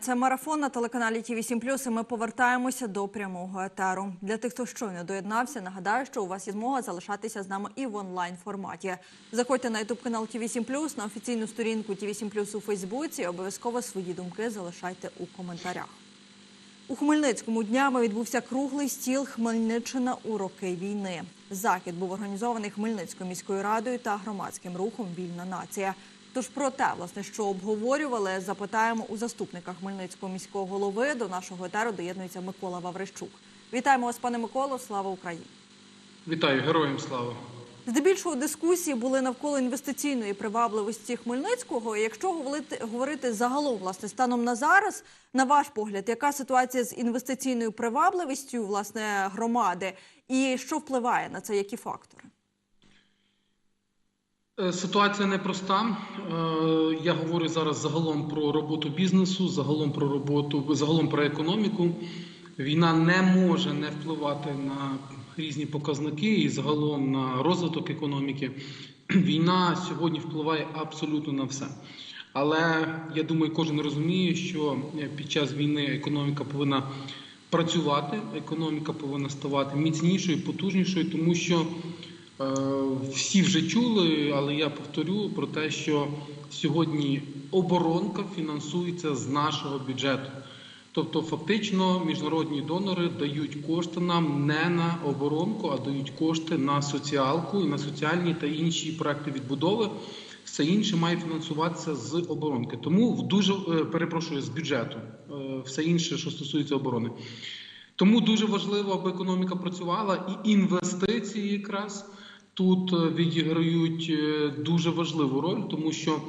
Це марафон на телеканалі Ті 7 і Ми повертаємося до прямого етеру. Для тих, хто щойно доєднався, нагадаю, що у вас є змога залишатися з нами і в онлайн форматі. Заходьте на ютуб канал Ті 7 на офіційну сторінку Ті 7 у Фейсбуці. і Обов'язково свої думки залишайте у коментарях. У Хмельницькому днями відбувся круглий стіл Хмельниччина у роки війни. Захід був організований Хмельницькою міською радою та громадським рухом Вільна нація. Тож про те, власне, що обговорювали, запитаємо у заступника Хмельницького міського голови. До нашого етеру доєднується Микола Ваврищук. Вітаємо вас, пане Миколо. Слава Україні! Вітаю, героям слава. Здебільшого дискусії були навколо інвестиційної привабливості Хмельницького. І Якщо говорити, говорити загалом, власне, станом на зараз, на ваш погляд, яка ситуація з інвестиційною привабливістю власне громади, і що впливає на це, які фактори? Е, Ситуація непроста. Е, Я говорю зараз загалом про роботу бізнесу, загалом про роботу, загалом про економіку. Війна не може не впливати на різні показники і загалом на розвиток економіки. Війна сьогодні впливає абсолютно на все. Але я думаю, кожен розуміє, що е, під час війни економіка повинна працювати, економіка повинна ставати міцнішою, потужнішою, тому що всі вже чули, але я повторю про те, що сьогодні оборонка фінансується з нашого бюджету. Тобто, фактично, міжнародні донори дають кошти нам не на оборонку, а дають кошти на соціалку і на соціальні та інші проекти відбудови. Все інше має фінансуватися з оборонки. Тому дуже е, перепрошую з бюджету, е, все інше, що стосується оборони. Тому дуже важливо, аби економіка працювала, і інвестиції якраз тут е, відіграють е, дуже важливу роль, тому що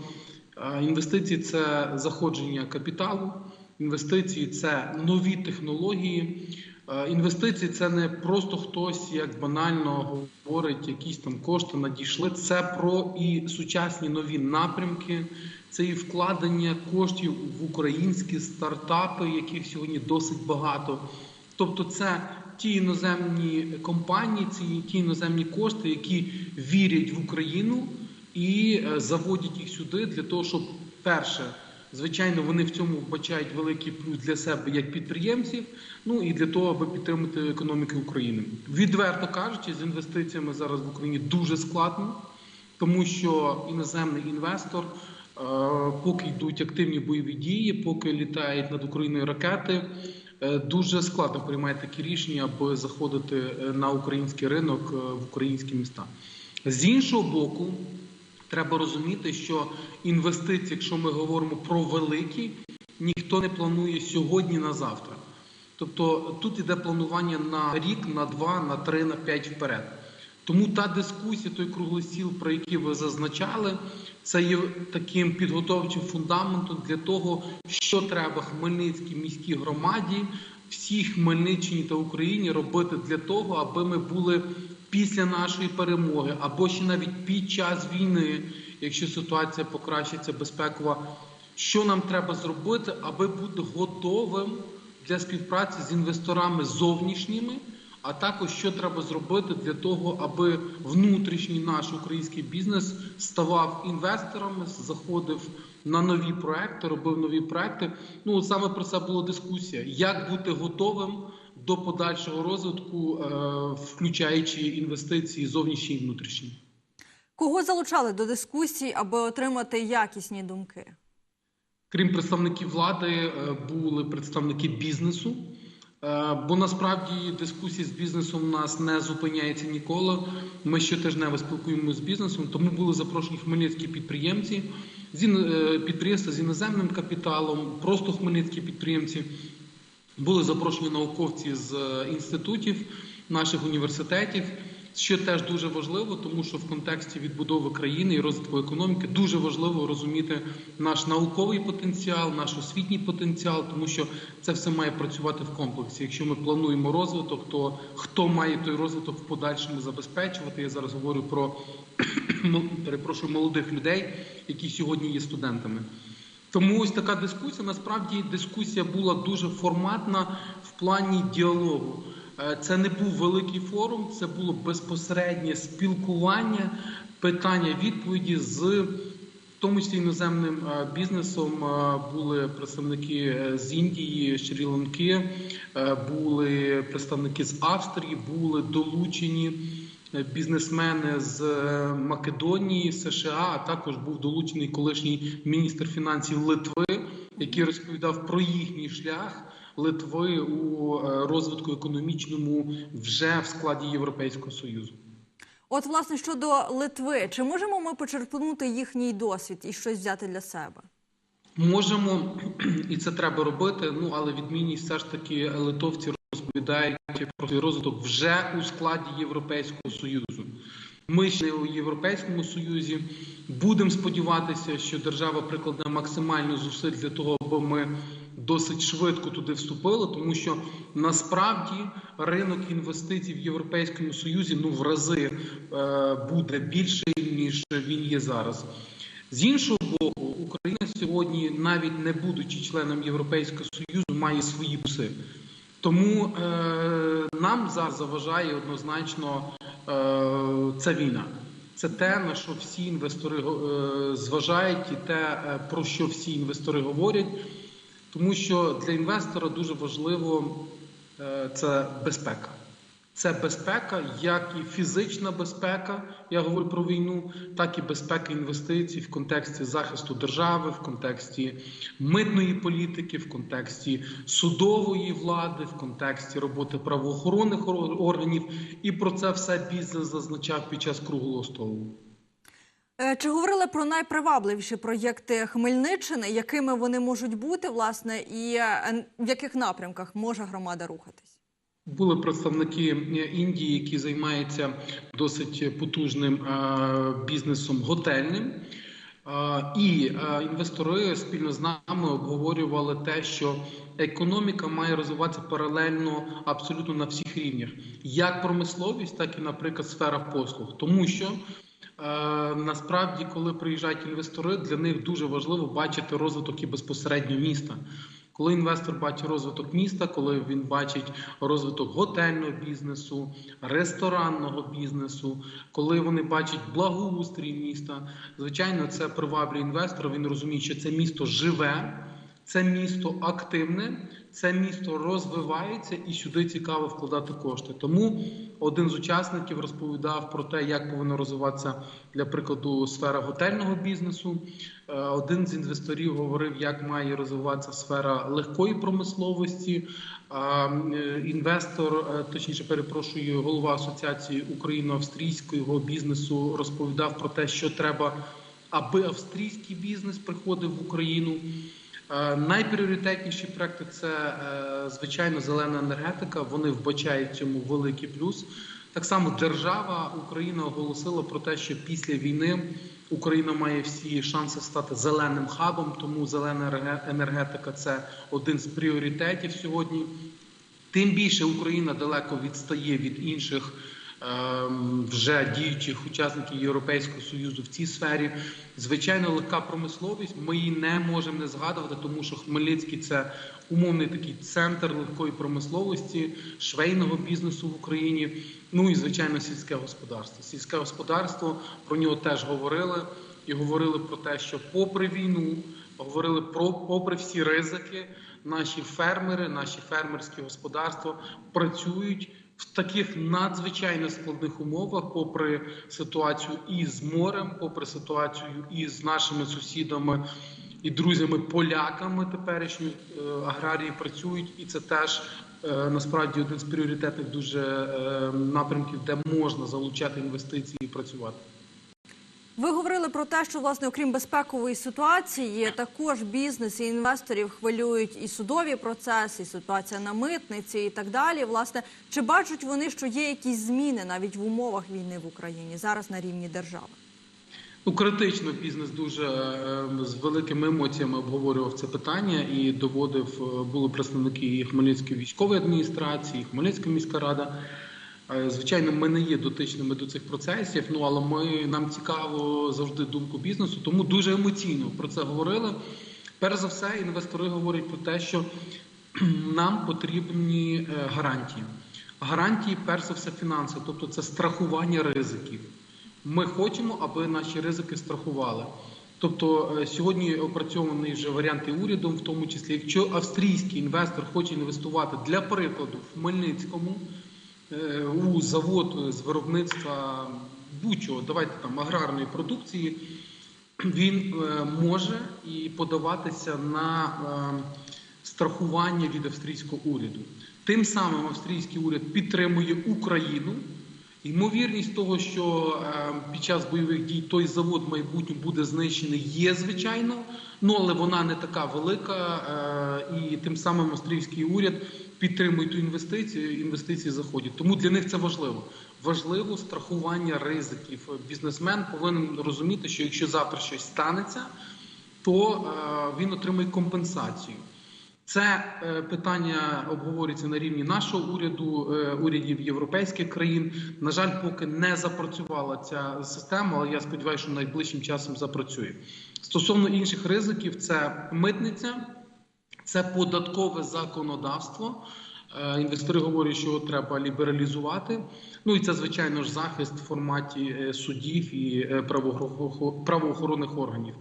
е, інвестиції це заходження капіталу, інвестиції це нові технології. Інвестиції це не просто хтось як банально говорить, якісь там кошти надійшли. Це про і сучасні нові напрямки, це і вкладення коштів в українські стартапи, яких сьогодні досить багато. Тобто, це ті іноземні компанії, ці ті іноземні кошти, які вірять в Україну і е, заводять їх сюди для того, щоб перше. Звичайно, вони в цьому вбачають великий плюс для себе як підприємців, ну і для того, аби підтримати економіку України. Відверто кажучи, з інвестиціями зараз в Україні дуже складно, тому що іноземний інвестор, е, поки йдуть активні бойові дії, поки літають над Україною ракети, дуже складно приймає такі рішення, аби заходити е, на український ринок е, в українські міста. З іншого боку. Треба розуміти, що інвестиції, якщо ми говоримо про великі, ніхто не планує сьогодні на завтра. Тобто тут іде планування на рік, на два, на три, на п'ять вперед. Тому та дискусія, той круглий стіл, про який ви зазначали, це є таким підготовчим фундаментом для того, що треба Хмельницькій міській громаді, всій Хмельниччині та Україні робити для того, аби ми були після нашої перемоги, або ще навіть під час війни, якщо ситуація покращиться безпекова, що нам треба зробити, аби бути готовим для співпраці з інвесторами зовнішніми, а також що треба зробити для того, аби внутрішній наш український бізнес ставав інвесторами, заходив на нові проекти, робив нові проекти. Ну саме про це була дискусія: як бути готовим до подальшого розвитку, е, включаючи інвестиції зовнішні і внутрішні. Кого залучали до дискусій, аби отримати якісні думки? Крім представників влади, е, були представники бізнесу. Е, Бо насправді дискусії з бізнесом у нас не зупиняється ніколи. Ми щотижнево спілкуємося з бізнесом, тому були запрошені хмельницькі підприємці, е, підприємства з іноземним капіталом, просто хмельницькі підприємці. Були запрошені науковці з е, інститутів наших університетів, що теж дуже важливо, тому що в контексті відбудови країни і розвитку економіки дуже важливо розуміти наш науковий потенціал, наш освітній потенціал, тому що це все має працювати в комплексі. Якщо ми плануємо розвиток, то хто має той розвиток в подальшому забезпечувати? Я зараз говорю про перепрошую молодих людей, які сьогодні є студентами. Тому ось така дискусія. Насправді дискусія була дуже форматна в плані діалогу. Е, Це не був великий форум, це було безпосереднє спілкування, питання, відповіді з тому числі іноземним е, бізнесом. Е, були представники з Індії, Шрі-Ланки, були представники з Австрії, були долучені бізнесмени з Македонії, США, а також був долучений колишній міністр фінансів Литви, який розповідав про їхній шлях Литви у е, розвитку економічному вже в складі Європейського союзу. От, власне, щодо Литви, чи можемо ми почерпнути їхній досвід і щось взяти для себе? Можемо, і це треба робити. Ну але відмінність все ж таки литовці розповідають про свій розвиток вже у складі Європейського союзу. Ми ще у Європейському Союзі будемо сподіватися, що держава прикладе максимально зусиль для того, аби ми досить швидко туди вступили, тому що насправді ринок інвестицій в Європейському Союзі ну в рази е, буде більший ніж він є зараз. З іншого боку, Україна сьогодні, навіть не будучи членом Європейського Союзу, має свої плюси. Тому е, нам зараз заважає однозначно е, ця війна. Це те, на що всі інвестори е, зважають, і те, е, про що всі інвестори говорять. Тому що для інвестора дуже важливо е, це безпека. Це безпека, як і фізична безпека, я говорю про війну, так і безпека інвестицій в контексті захисту держави, в контексті митної політики, в контексті судової влади, в контексті роботи правоохоронних органів. І про це все бізнес зазначав під час круглого столу. Е, Чи говорили про найпривабливіші проєкти Хмельниччини, якими вони можуть бути, власне, і е, в яких напрямках може громада рухатись? Були представники е, Індії, які займаються досить потужним бізнесом готельним. І інвестори спільно з нами обговорювали те, що економіка має розвиватися паралельно абсолютно на всіх рівнях, як промисловість, так і, наприклад, сфера послуг, тому що. Е, Насправді, коли приїжджають інвестори, для них дуже важливо бачити розвиток і безпосередньо міста. Коли інвестор бачить розвиток міста, коли він бачить розвиток готельного бізнесу, ресторанного бізнесу, коли вони бачать благоустрій міста, звичайно, це приваблює інвестора. Він розуміє, що це місто живе, це місто активне, це місто розвивається і сюди цікаво вкладати кошти. Тому один з учасників розповідав про те, як повинна розвиватися для прикладу сфера готельного бізнесу. Е, Один з інвесторів говорив, як має розвиватися сфера легкої промисловості. Е, Інвестор, е, точніше, перепрошую, голова асоціації україно-австрійського бізнесу розповідав про те, що треба, аби австрійський бізнес приходив в Україну. Е, Найпріоритетніші проекти це е, звичайно зелена енергетика. Вони вбачають цьому великий плюс. Так само держава Україна оголосила про те, що після війни Україна має всі шанси стати зеленим хабом. Тому зелена енергетика це один з пріоритетів сьогодні. Тим більше Україна далеко відстає від інших вже діючих учасників Європейського союзу в цій сфері. Звичайно, легка промисловість. Ми її не можемо не згадувати, тому що Хмельницький це умовний такий центр легкої промисловості, швейного бізнесу в Україні. Ну і звичайно, сільське господарство. Сільське господарство про нього теж говорили і говорили про те, що попри війну, говорили про попри всі ризики, наші фермери, наші фермерські господарства працюють в таких надзвичайно складних умовах, попри ситуацію і з морем, попри ситуацію і з нашими сусідами і друзями поляками теперішні е, аграрії працюють, і це теж е, насправді один з пріоритетних дуже е, напрямків, де можна залучати інвестиції і працювати. Ви говорили про те, що власне, окрім безпекової ситуації, також бізнес і інвесторів хвилюють і судові процеси, і ситуація на митниці, і так далі. Власне, чи бачать вони, що є якісь зміни навіть в умовах війни в Україні зараз на рівні держави? Ну, критично бізнес дуже е, з великими емоціями обговорював це питання і доводив е, були представники і Хмельницької військової адміністрації, і Хмельницька міська рада. Звичайно, ми не є дотичними до цих процесів. Ну але ми нам цікаво завжди думку бізнесу, тому дуже емоційно про це говорили. Перш за все, інвестори говорять про те, що нам потрібні е, гарантії. Гарантії, перш за все, фінанси, тобто це страхування ризиків. Ми хочемо, аби наші ризики страхували. Тобто е, сьогодні опрацьований вже варіанти урядом, в тому числі, якщо австрійський інвестор хоче інвестувати для прикладу в Хмельницькому у завод з виробництва будь-чого, давайте там аграрної продукції, він е, може і подаватися на е, страхування від австрійського уряду. Тим самим австрійський уряд підтримує Україну. Ймовірність того, що е, під час бойових дій той завод в майбутньому буде знищений, є звичайно, ну але вона не така велика, е, і тим самим австрійський уряд підтримує ту інвестицію. Інвестиції заходять. Тому для них це важливо. Важливо страхування ризиків. Бізнесмен повинен розуміти, що якщо завтра щось станеться, то е, він отримає компенсацію. Це е, питання обговорюється на рівні нашого уряду, е, урядів європейських країн. На жаль, поки не запрацювала ця система, але я сподіваюся, що найближчим часом запрацює. Стосовно інших ризиків, це митниця, це податкове законодавство. Е, Інвестори говорять, що його треба лібералізувати. Ну і це звичайно ж захист в форматі судів і правоохоронних органів.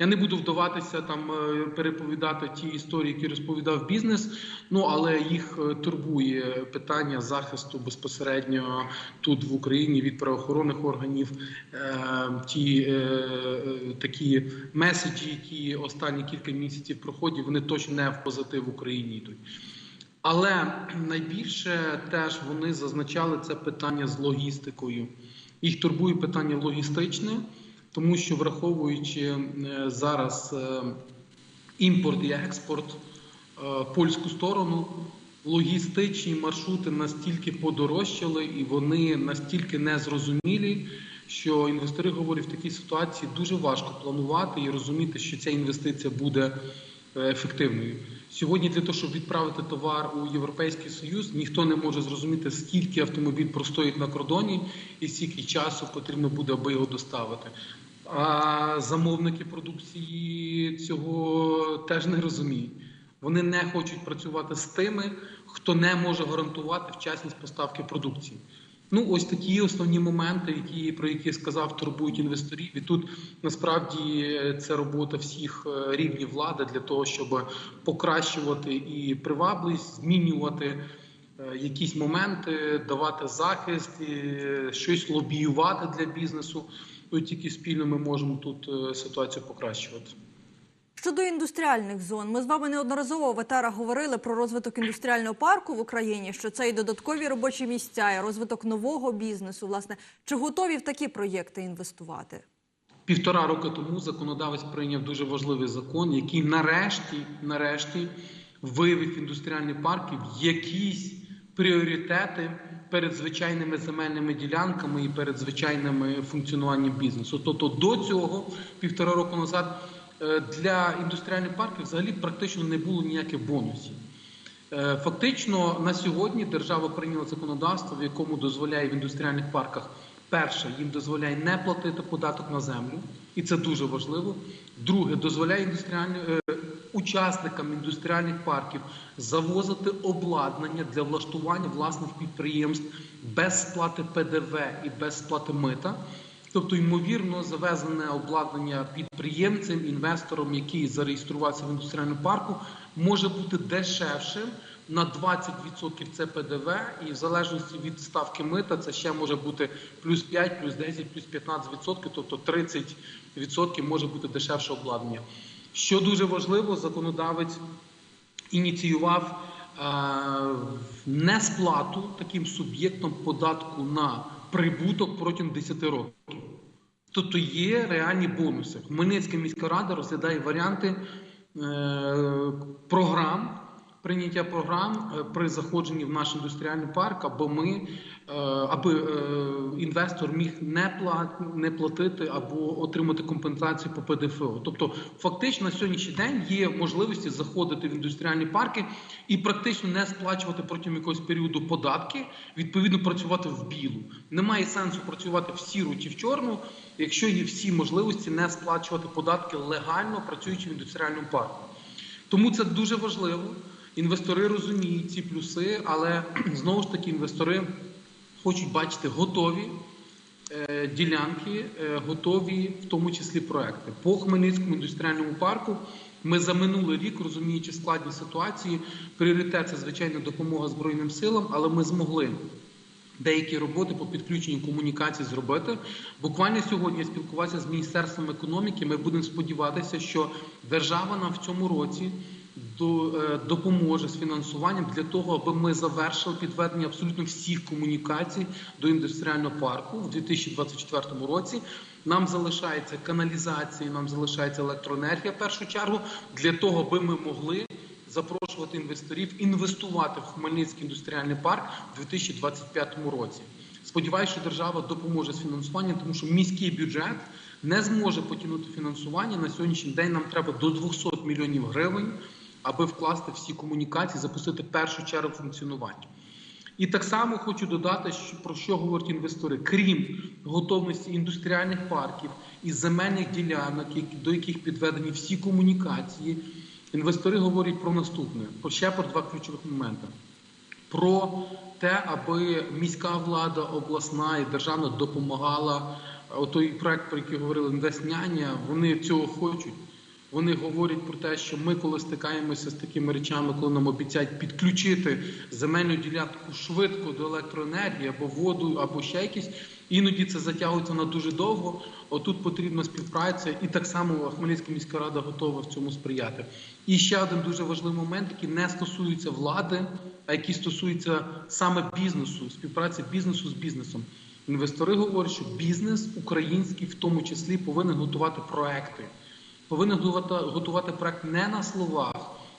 Я не буду вдаватися там е, переповідати ті історії, які розповідав бізнес. Ну але їх е, турбує питання захисту безпосередньо тут в Україні від правоохоронних органів. Е, Ті такі меседжі, які останні кілька місяців проходять, вони точно не в позитив Україні йдуть. Але найбільше теж вони зазначали це питання з логістикою. Їх турбує питання логістичне, тому що враховуючи е, зараз е, імпорт і експорт е, польську сторону, логістичні маршрути настільки подорожчали і вони настільки незрозумілі, що інвестори говорять, в такій ситуації дуже важко планувати і розуміти, що ця інвестиція буде ефективною. Сьогодні для того, щоб відправити товар у Європейський Союз, ніхто не може зрозуміти, скільки автомобіль простоїть на кордоні і скільки часу потрібно буде, аби його доставити. А замовники продукції цього теж не розуміють. Вони не хочуть працювати з тими, хто не може гарантувати вчасність поставки продукції. Ну, ось такі основні моменти, які про які сказав, турбують інвесторів. І тут насправді е, це робота всіх е, рівнів влади для того, щоб покращувати і привабливість, змінювати е, якісь моменти, давати захист, щось лобіювати для бізнесу. Ну, тільки спільно ми можемо тут ситуацію покращувати. Щодо індустріальних зон, ми з вами неодноразово в етерах говорили про розвиток індустріального парку в Україні, що це і додаткові робочі місця, і розвиток нового бізнесу. Власне, чи готові в такі проєкти інвестувати? Півтора роки тому законодавець прийняв дуже важливий закон, який нарешті, нарешті вивів індустріальні парки в якісь пріоритети перед звичайними земельними ділянками і перед звичайними функціонуванням бізнесу. Тобто до цього півтора року назад для індустріальних парків взагалі практично не було ніяких бонусів. Е, Фактично на сьогодні держава прийняла законодавство, в якому дозволяє в індустріальних парках перше їм дозволяє не платити податок на землю, і це дуже важливо. Друге, дозволяє індустріальні е, учасникам індустріальних парків завозити обладнання для влаштування власних підприємств без сплати ПДВ і без сплати мита. Тобто, ймовірно, завезене обладнання підприємцем, інвестором, який зареєструвався в індустріальному парку, може бути дешевшим на 20% це ПДВ, і в залежності від ставки мита це ще може бути плюс 5, плюс 10, плюс 15%, тобто 30% може бути дешевше обладнання. Що дуже важливо, законодавець ініціював е, несплату таким суб'єктом податку на прибуток протягом 10 років. Тобто є реальні бонуси. Хмельницька міська рада розглядає варіанти е, програм, прийняття програм е, при заходженні в наш індустріальний парк, або ми, аби е, інвестор міг не, не платити або отримати компенсацію по ПДФО. Тобто, фактично на сьогоднішній день є можливості заходити в індустріальні парки і практично не сплачувати протягом якогось періоду податки, відповідно працювати в білу. Немає сенсу працювати в сіру чи в чорну, якщо є всі можливості не сплачувати податки легально працюючи в індустріальному парку. Тому це дуже важливо. Інвестори розуміють ці плюси, але знову ж таки інвестори хочуть бачити готові е, ділянки, е, готові, в тому числі проекти. По Хмельницькому індустріальному парку ми за минулий рік, розуміючи складні ситуації, пріоритет це звичайно допомога Збройним силам, але ми змогли. Деякі роботи по підключенню комунікацій зробити. Буквально сьогодні спілкувався з міністерством економіки. Ми будемо сподіватися, що держава нам в цьому році допоможе з фінансуванням для того, аби ми завершили підведення абсолютно всіх комунікацій до індустріального парку в 2024 році. Нам залишається каналізація, нам залишається електроенергія в першу чергу для того, аби ми могли запрошувати інвесторів інвестувати в Хмельницький індустріальний парк у 2025 році. Сподіваюся, що держава допоможе з фінансуванням, тому що міський бюджет не зможе потягнути фінансування на сьогоднішній день. Нам треба до 200 мільйонів гривень, аби вкласти всі комунікації, запустити першу чергу функціонування. І так само хочу додати, про що говорять інвестори, крім готовності індустріальних парків і земельних ділянок, до яких підведені всі комунікації. Інвестори говорять про наступне: ще про два ключових моменти: про те, аби міська влада, обласна і державна допомагала. Отой проект, про який говорили інвестняня, вони цього хочуть. Вони говорять про те, що ми, коли стикаємося з такими речами, коли нам обіцяють підключити земельну ділянку швидко до електроенергії або воду, або ще якісь, іноді це затягується на дуже довго. Отут потрібна співпраця, і так само Хмельницька міська рада готова в цьому сприяти. І ще один дуже важливий момент, який не стосується влади, а який стосується саме бізнесу, співпраці бізнесу з бізнесом. Інвестори говорять, що бізнес український, в тому числі, повинен готувати проекти повинен готувати, проект не на словах,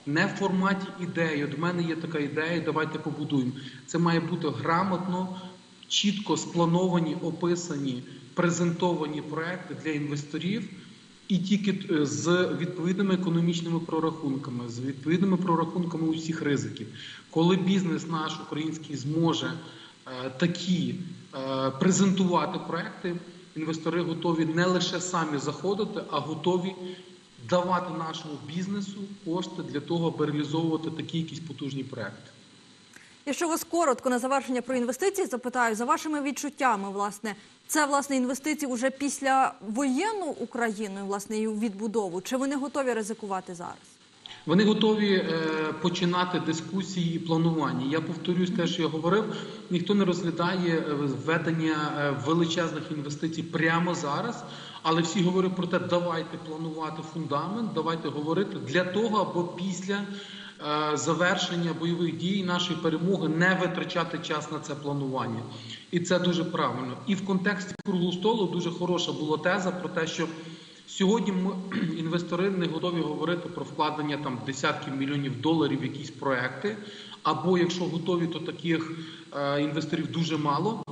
не в форматі ідеї. От в мене є така ідея, давайте побудуємо. Це має бути грамотно, чітко сплановані, описані, презентовані проекти для інвесторів. І тільки е, з відповідними економічними прорахунками, з відповідними прорахунками усіх ризиків, коли бізнес наш український зможе е, такі е, презентувати проекти, інвестори готові не лише самі заходити, а готові давати нашому бізнесу кошти для того, аби реалізовувати такі якісь потужні проекти. Якщо вас коротко на завершення про інвестиції запитаю, за вашими відчуттями, власне, це власне інвестиції вже після воєнну Україну, власне, і відбудову, чи вони готові ризикувати зараз? Вони готові е, починати дискусії і планування. Я повторюсь те, що я говорив. Ніхто не розглядає е, введення е, величезних інвестицій прямо зараз, але всі говорять про те, давайте планувати фундамент, давайте говорити для того, аби після завершення бойових дій нашої перемоги не витрачати час на це планування. І це дуже правильно. І в контексті круглого столу дуже хороша була теза про те, що. Сьогодні ми інвестори не готові говорити про вкладення там десятків мільйонів доларів в якісь проекти. Або якщо готові, то таких е, інвесторів дуже мало.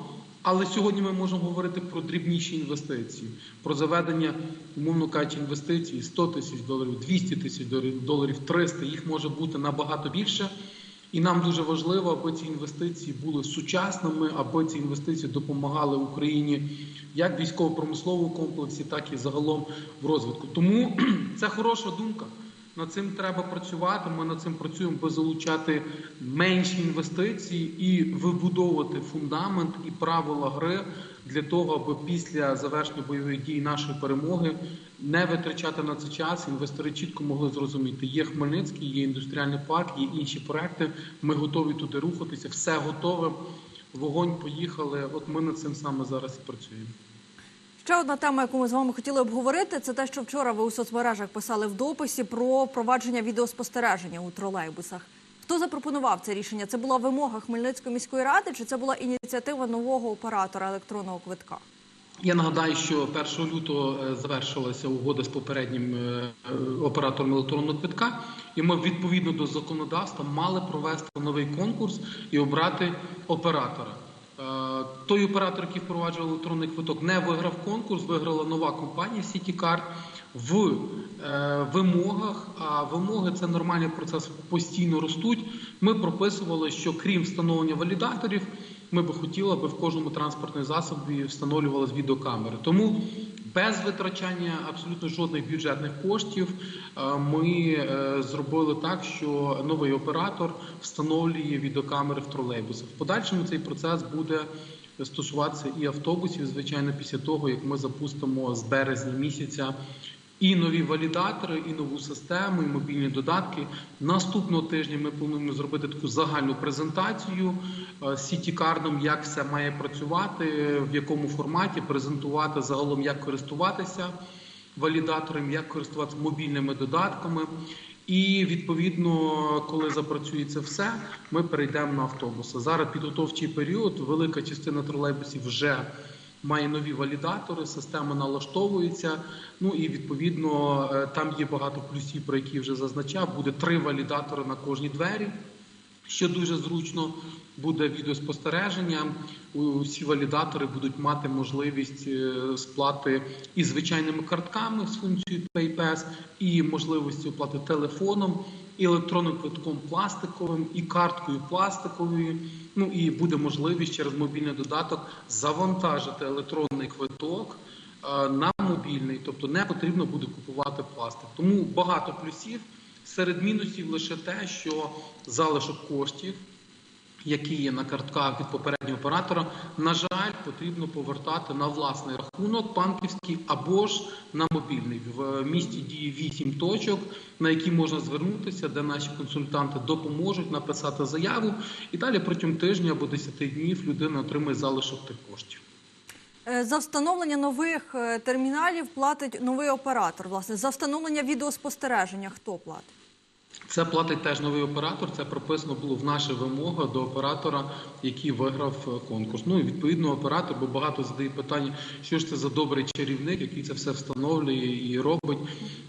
Але сьогодні ми можемо говорити про дрібніші інвестиції, про заведення, умовно кажучи, інвестицій 100 тисяч доларів, 200 тисяч доларів, 300, їх може бути набагато більше. І нам дуже важливо, аби ці інвестиції були сучасними, аби ці інвестиції допомагали Україні як військово-промисловому комплексі, так і загалом в розвитку. Тому це хороша думка. Над цим треба працювати. Ми над цим працюємо, аби залучати менші інвестиції і вибудовувати фундамент і правила гри для того, аби після завершення бойових дій нашої перемоги не витрачати на це час. Інвестори чітко могли зрозуміти, є Хмельницький, є індустріальний парк, є інші проекти. Ми готові туди рухатися. Все готове. Вогонь поїхали. От ми над цим саме зараз і працюємо. Ще одна тема, яку ми з вами хотіли обговорити, це те, що вчора ви у соцмережах писали в дописі про провадження відеоспостереження у тролейбусах. Хто запропонував це рішення? Це була вимога Хмельницької міської ради, чи це була ініціатива нового оператора електронного квитка? Я нагадаю, що 1 лютого е, завершилася угода з попереднім е, е, оператором електронного квитка, і ми відповідно до законодавства мали провести новий конкурс і обрати оператора. Е, Той оператор, який впроваджував електронний квиток, не виграв конкурс, виграла нова компанія CityCard в е, вимогах. А вимоги це нормальний процес, постійно ростуть. Ми прописували, що крім встановлення валідаторів, ми би хотіли, аби в кожному транспортному засобі встановлювалися відеокамери. Тому без витрачання абсолютно жодних бюджетних коштів е, ми е, зробили так, що новий оператор встановлює відеокамери в тролейбусах. В подальшому цей процес буде стосуватися і автобусів, звичайно, після того як ми запустимо з березня місяця. І нові валідатори, і нову систему, і мобільні додатки. Наступного тижня ми плануємо зробити таку загальну презентацію е, сіті-кардом, як все має працювати, в якому форматі, презентувати загалом, як користуватися валідатором, як користуватися мобільними додатками. І відповідно, коли запрацює це все, ми перейдемо на автобуси. Зараз підготовчий період, велика частина тролейбусів вже має нові валідатори, система налаштовується. Ну і відповідно е, там є багато плюсів, про які вже зазначав. Буде три валідатори на кожній двері. Що дуже зручно буде відеоспостереження. Усі валідатори будуть мати можливість е, сплати і звичайними картками з функцією PayPass, і можливості оплати телефоном, і електронним квитком пластиковим, і карткою пластиковою. Ну і буде можливість через мобільний додаток завантажити електронний квиток е, на мобільний, тобто не потрібно буде купувати пластик. Тому багато плюсів. Серед мінусів лише те, що залишок коштів, які є на картках від попереднього оператора, на жаль, потрібно повертати на власний рахунок банківський або ж на мобільний. В місті діє 8 точок, на які можна звернутися, де наші консультанти допоможуть написати заяву, і далі протягом тижня або 10 днів людина отримає залишок тих коштів. Е, За встановлення нових е, терміналів платить новий оператор. Власне, за встановлення відеоспостереження хто платить? Це платить теж новий оператор. Це прописано було в наші вимоги до оператора, який виграв е, конкурс. Ну і відповідно оператор, бо багато задає питання, що ж це за добрий чарівник, який це все встановлює і робить.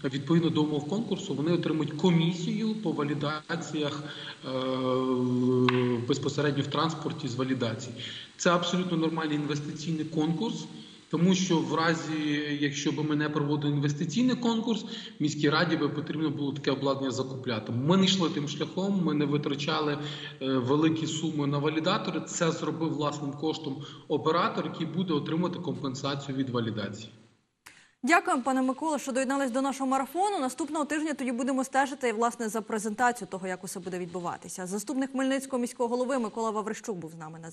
Відповідно до умов конкурсу, вони отримують комісію по валідаціях е, безпосередньо в транспорті з валідації. Це абсолютно нормальний інвестиційний конкурс. Тому що в разі, якщо б ми не проводили інвестиційний конкурс, міській раді би потрібно було таке обладнання закупляти. Ми не йшли тим шляхом, ми не витрачали е, великі суми на валідатори. Це зробив власним коштом оператор, який буде отримати компенсацію від валідації. Дякуємо, пане Миколо, що доєднались до нашого марафону. Наступного тижня тоді будемо стежити власне за презентацію того, як усе буде відбуватися. Заступник Хмельницького міського голови Микола Ваврищук був з нами на